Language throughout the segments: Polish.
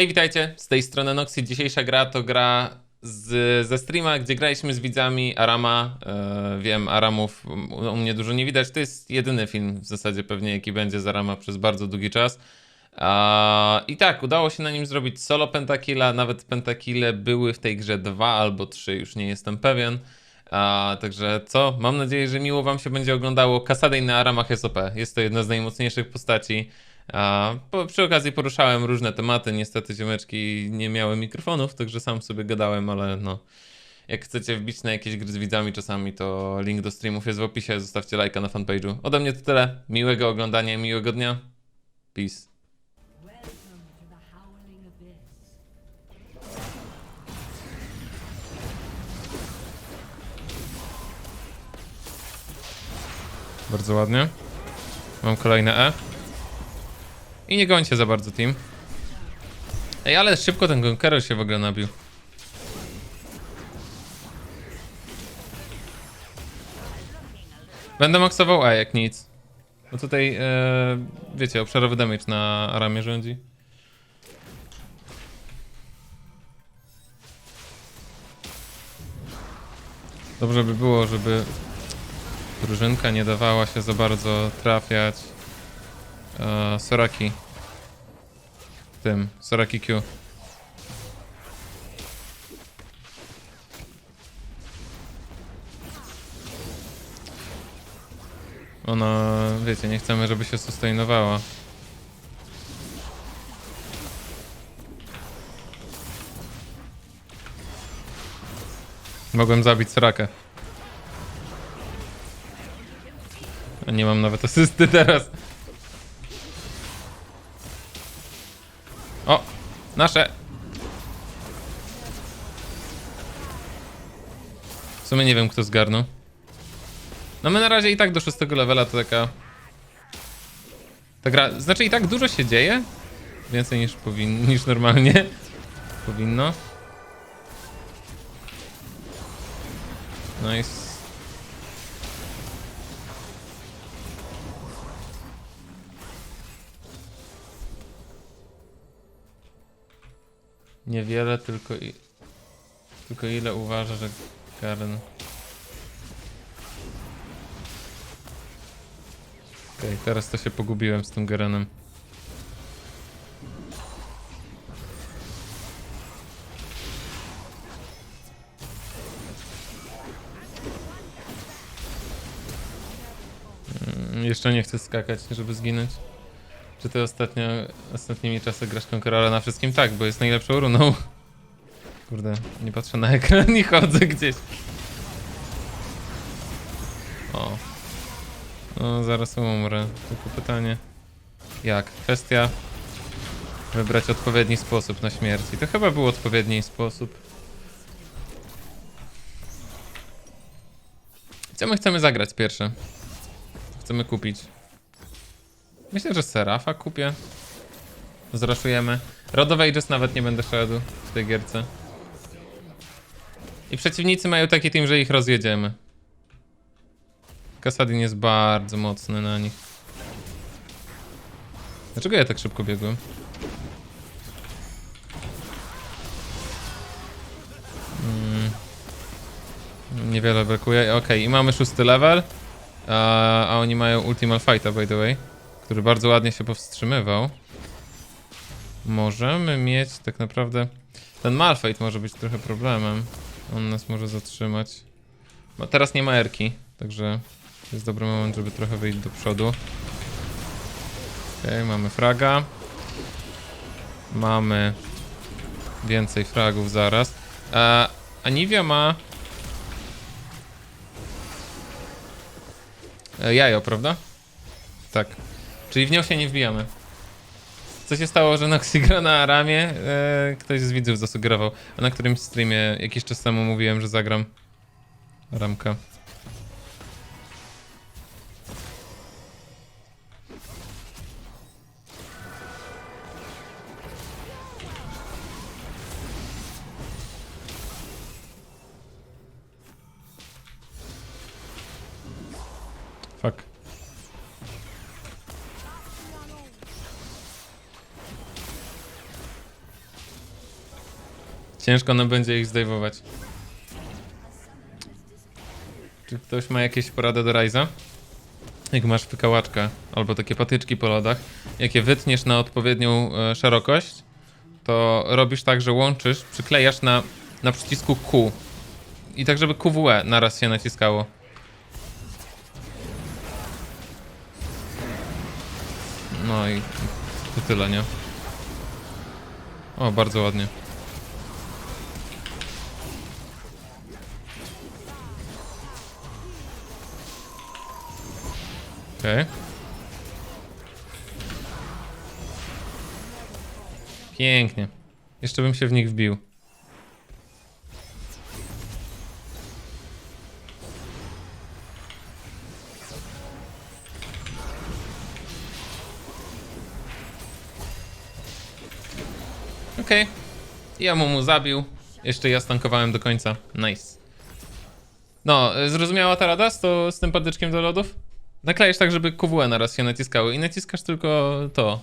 Hej, witajcie, z tej strony Noxy. Dzisiejsza gra to gra z, ze streama, gdzie graliśmy z widzami Arama. E, wiem, Aramów u, mnie dużo nie widać. To jest jedyny film w zasadzie pewnie, jaki będzie z Arama przez bardzo długi czas. A, I tak, udało się na nim zrobić solo pentakilla. Nawet pentakille były w tej grze dwa albo trzy, już nie jestem pewien. A, także co? Mam nadzieję, że miło wam się będzie oglądało. Kasadej na Aramach SOP. Jest to jedna z najmocniejszych postaci. A, po, przy okazji poruszałem różne tematy. Niestety ziomeczki nie miały mikrofonów, także sam sobie gadałem, ale no. Jak chcecie wbić na jakieś gry z widzami czasami, to link do streamów jest w opisie. Zostawcie lajka na fanpage'u. Ode mnie to tyle. Miłego oglądania, miłego dnia. Peace. Bardzo ładnie. Mam kolejne E. I nie gońcie za bardzo team. Ej, ale szybko ten Conqueror się w ogóle nabił. Będę maksował E jak nic. Bo tutaj, e, wiecie, obszarowy damage na Aramie rządzi. Dobrze by było, żeby drużynka nie dawała się za bardzo trafiać e, Soraki. Tym, Soraki Q. Ona, wiecie, nie chcemy, żeby się sustainowała. Mogłem zabić Sorakę. A nie mam nawet asysty teraz. Nasze! W sumie nie wiem kto zgarnął. No my na razie i tak do szóstego levela to taka... Ta gra... Znaczy i tak dużo się dzieje. Więcej niż powin... niż normalnie. Powinno. Nice. Niewiele, tylko i... Tylko ile uważa, że Garen... Okej, teraz to się pogubiłem z tym Garenem. Mm, Jeszcze nie chcę skakać, żeby zginąć. Czy ty ostatnio, ostatnimi czasy grasz Conquerora na wszystkim? Tak, bo jest najlepszą runą. Kurde, nie patrzę na ekran i chodzę gdzieś. O. No, zaraz umrę. Tylko pytanie. Jak? Kwestia wybrać odpowiedni sposób na śmierć. I to chyba był odpowiedni sposób. Co my chcemy zagrać pierwsze? Chcemy kupić? Myślę, że Serafa kupię. Zraszujemy. Rod of Ages nawet nie będę szedł w tej gierce. I przeciwnicy mają taki team, że ich rozjedziemy. Kasadin jest bardzo mocny na nich. Dlaczego ja tak szybko biegłem? Mm. Niewiele brakuje. Okej, i mamy szósty level. A, a oni mają Ultimal Fighta, by the way który bardzo ładnie się powstrzymywał. Możemy mieć tak naprawdę... Ten Malphite może być trochę problemem. On nas może zatrzymać. No, teraz nie ma erki, także jest dobry moment, żeby trochę wyjść do przodu. Okej, mamy fraga. Mamy więcej fragów zaraz. A Aniwia ma... E, Jajo, prawda? Tak. Czyli w nią się nie wbijamy. Co się stało, że Noxy gra na Aramie? E, ktoś z widzów zasugerował. A na którymś streamie jakiś czas temu mówiłem, że zagram Aramka. Fuck. Ciężko nam będzie ich zdejmować. Czy ktoś ma jakieś porady do Ryza? Jak masz wykałaczkę albo takie patyczki po lodach, jak je wytniesz na odpowiednią e, szerokość, to robisz tak, że łączysz, przyklejasz na, na przycisku Q. I tak, żeby QWE naraz się naciskało. No i to tyle, nie? O, bardzo ładnie. Okej. Pięknie. Jeszcze bym się w nich wbił. Okej. Ja mu mu zabił. Jeszcze ja stankowałem do końca. Nice. No, zrozumiała ta rada z, to, z tym patyczkiem do lodów? Naklejesz tak, żeby QWE naraz się naciskały i naciskasz tylko to.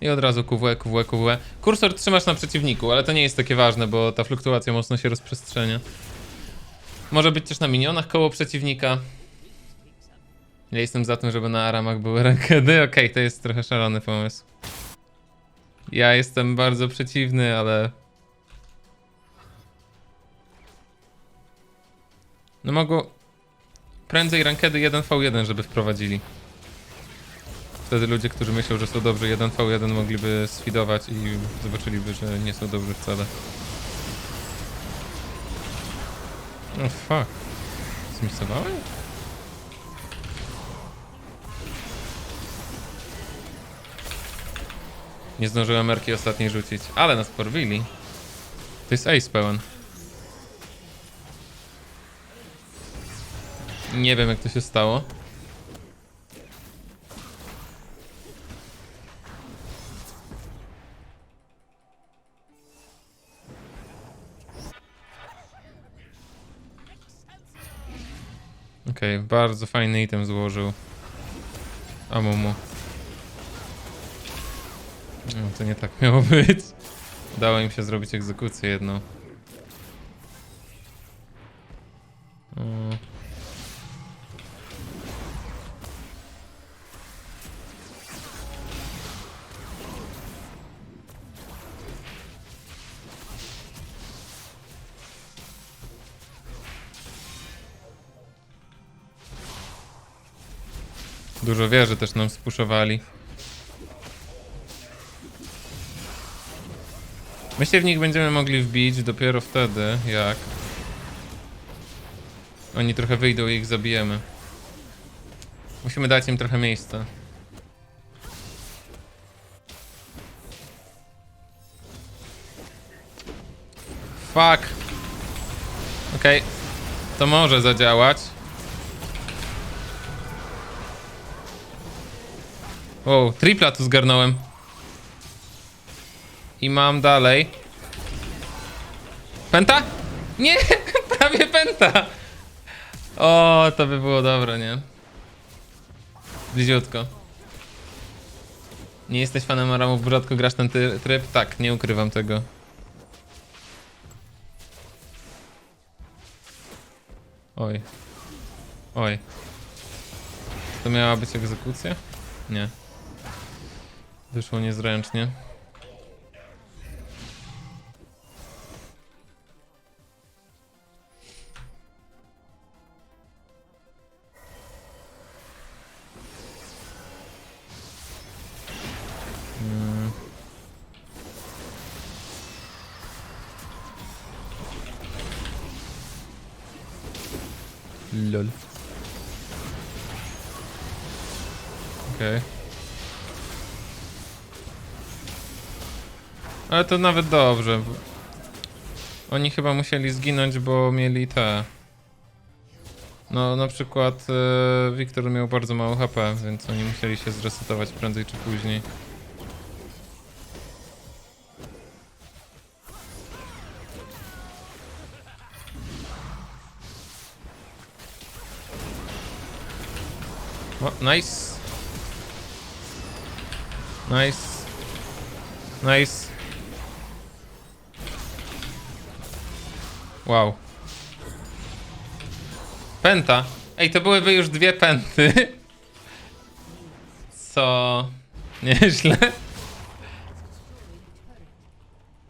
I od razu QWE, QWE, QWE. Kursor trzymasz na przeciwniku, ale to nie jest takie ważne, bo ta fluktuacja mocno się rozprzestrzenia. Może być też na minionach koło przeciwnika. Ja jestem za tym, żeby na aramach były rankedy. Okej, to jest trochę szalony pomysł. Ja jestem bardzo przeciwny, ale... No mogło... Prędzej rankedy 1v1, żeby wprowadzili. Wtedy ludzie, którzy myślą, że są dobrzy 1v1 mogliby sfidować i zobaczyliby, że nie są dobrzy wcale. Oh fuck. Zmisowałem? Nie zdążyłem merki ostatniej rzucić, ale nas porwili. To jest ace pełen. Nie wiem jak to się stało. Okej, bardzo fajny item złożył. Amumu. No, to nie tak miało być. Udało im się zrobić egzekucję jedną. Wieży też nam spuszowali. My się w nich będziemy mogli wbić dopiero wtedy, jak oni trochę wyjdą i ich zabijemy. Musimy dać im trochę miejsca. Fuck. Okej. To może zadziałać. Wow, tripla tu zgarnąłem. I mam dalej. Penta? Nie! Prawie penta! O, to by było dobre, nie? Bliziutko. Nie jesteś fanem Aramów, rzadko grasz ten tryb? Tak, nie ukrywam tego. Oj. Oj. To miała być egzekucja? Nie. Wyszło niezręcznie. Mm. Lol. Okej. Ale to nawet dobrze. Oni chyba musieli zginąć, bo mieli te. No, na przykład e, Wiktor miał bardzo mało HP, więc oni musieli się zresetować prędzej czy później. O, nice. Nice. Nice. Wow. Penta. Ej, to byłyby już dwie penty. Co... Nieźle.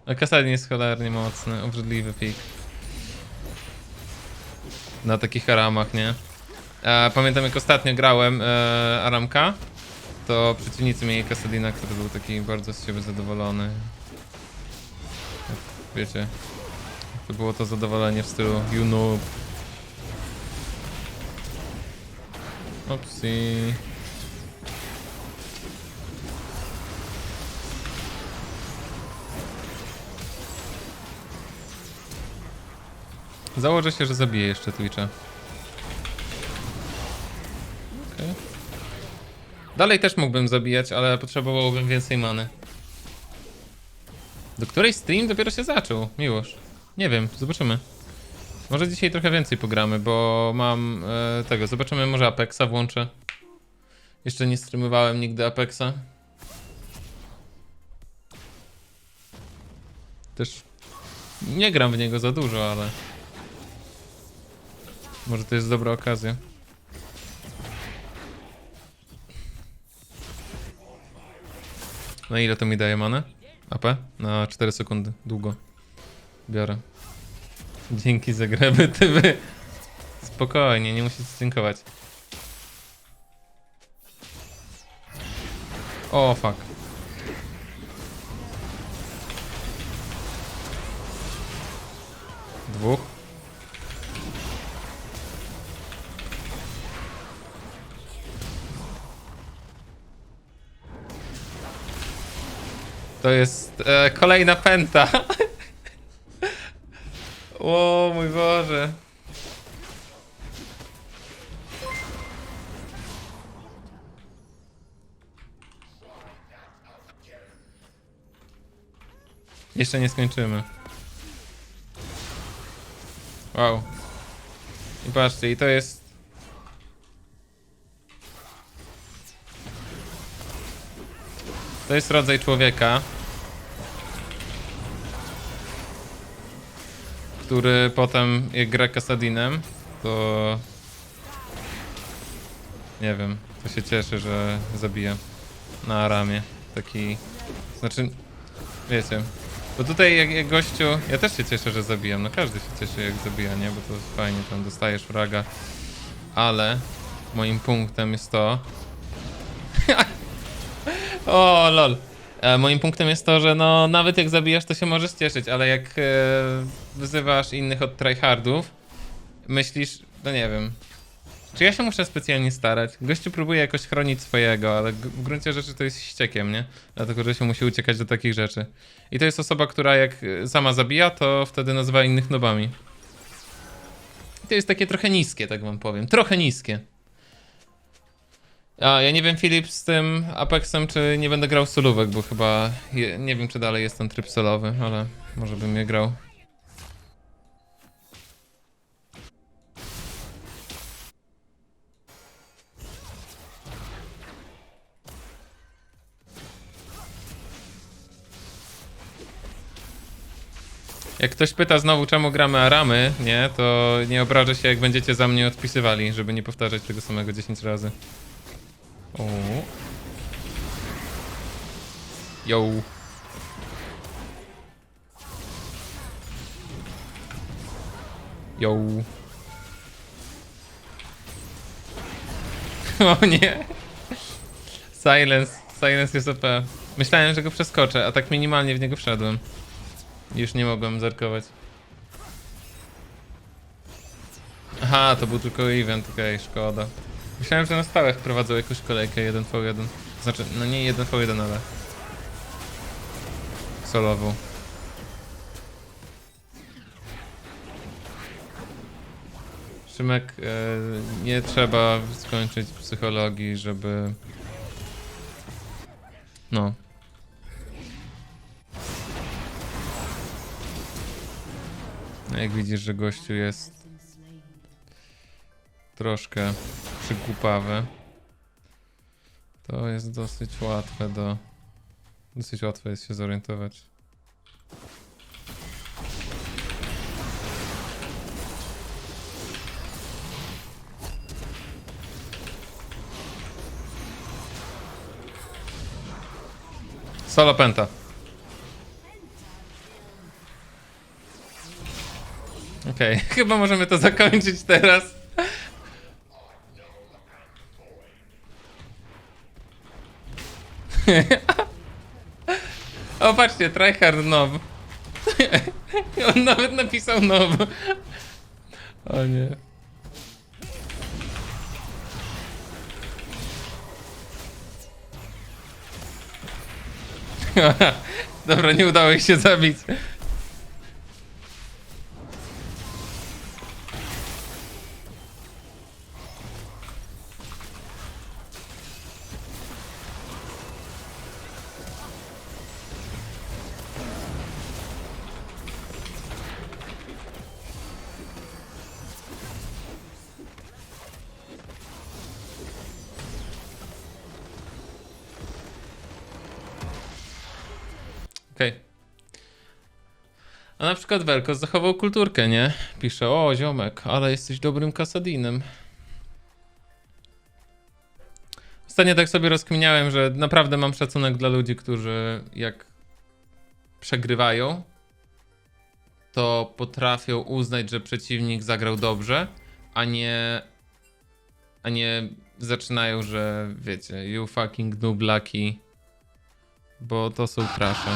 A Kasadin jest cholernie mocny, obrzydliwy pik. Na takich aramach, nie? E, pamiętam jak ostatnio grałem e, aramka, to przeciwnicy mieli Kasadina, który był taki bardzo z siebie zadowolony. Wiecie, było to zadowolenie w stylu you noob. Opsi. Założę się, że zabiję jeszcze Twitcha. Okej. Dalej też mógłbym zabijać, ale potrzebowałbym więcej many. Do której stream dopiero się zaczął? Miłość. Nie wiem, zobaczymy. Może dzisiaj trochę więcej pogramy, bo mam e, tego. Zobaczymy, może Apexa włączę. Jeszcze nie streamowałem nigdy Apexa. Też nie gram w niego za dużo, ale może to jest dobra okazja. Na ile to mi daje manę? AP? Na 4 sekundy. Długo. Biorę. Dzięki za grę, by ty wy. Spokojnie, nie musicie dziękować. O, fuck. Dwóch. To jest e, kolejna pęta. o mój Boże. Jeszcze nie skończymy. Wow. I patrzcie, i to jest... To jest rodzaj człowieka, który potem, jak gra Kasadinem, to... Nie wiem, to się cieszy, że zabija na Aramie. Taki... Znaczy, wiecie, bo tutaj jak, jak gościu, ja też się cieszę, że zabijam, no każdy się cieszy jak zabija, nie? Bo to fajnie, tam dostajesz fraga, ale moim punktem jest to... o, lol. E, moim punktem jest to, że no nawet jak zabijasz, to się możesz cieszyć, ale jak e, wyzywasz innych od tryhardów, myślisz, no nie wiem, czy ja się muszę specjalnie starać? Gościu próbuje jakoś chronić swojego, ale w gruncie rzeczy to jest ściekiem, nie? Dlatego, że się musi uciekać do takich rzeczy. I to jest osoba, która jak sama zabija, to wtedy nazywa innych nobami. I to jest takie trochę niskie, tak wam powiem. Trochę niskie. A, ja nie wiem, Filip, z tym Apexem, czy nie będę grał solówek, bo chyba... Je, nie wiem, czy dalej jest ten tryb solowy, ale może bym je grał. Jak ktoś pyta znowu, czemu gramy Aramy, nie, to nie obrażę się, jak będziecie za mnie odpisywali, żeby nie powtarzać tego samego 10 razy. O. Yo. Yo. O nie. Silence. Silence jest OP. Myślałem, że go przeskoczę, a tak minimalnie w niego wszedłem. Już nie mogłem zerkować. Aha, to był tylko event, okej, szkoda. Myślałem, że na stałe wprowadzą jakąś kolejkę 1v1. Znaczy, no nie 1v1, ale... Solową. Szymek, e, nie trzeba skończyć psychologii, żeby... No, No Jak widzisz, że gościu jest troszkę rzeczy głupawe. To jest dosyć łatwe do... Dosyć łatwe jest się zorientować. Solo penta. Okej, okay. chyba możemy to zakończyć teraz. o, patrzcie, tryhard nob. On nawet napisał nob. O nie. Dobra, nie udało ich się zabić. A na przykład Velkos zachował kulturkę, nie? Pisze, o ziomek, ale jesteś dobrym kasadinem. Ostatnio tak sobie rozkminiałem, że naprawdę mam szacunek dla ludzi, którzy jak przegrywają, to potrafią uznać, że przeciwnik zagrał dobrze, a nie a nie zaczynają, że wiecie, you fucking noob lucky, bo to są trasze.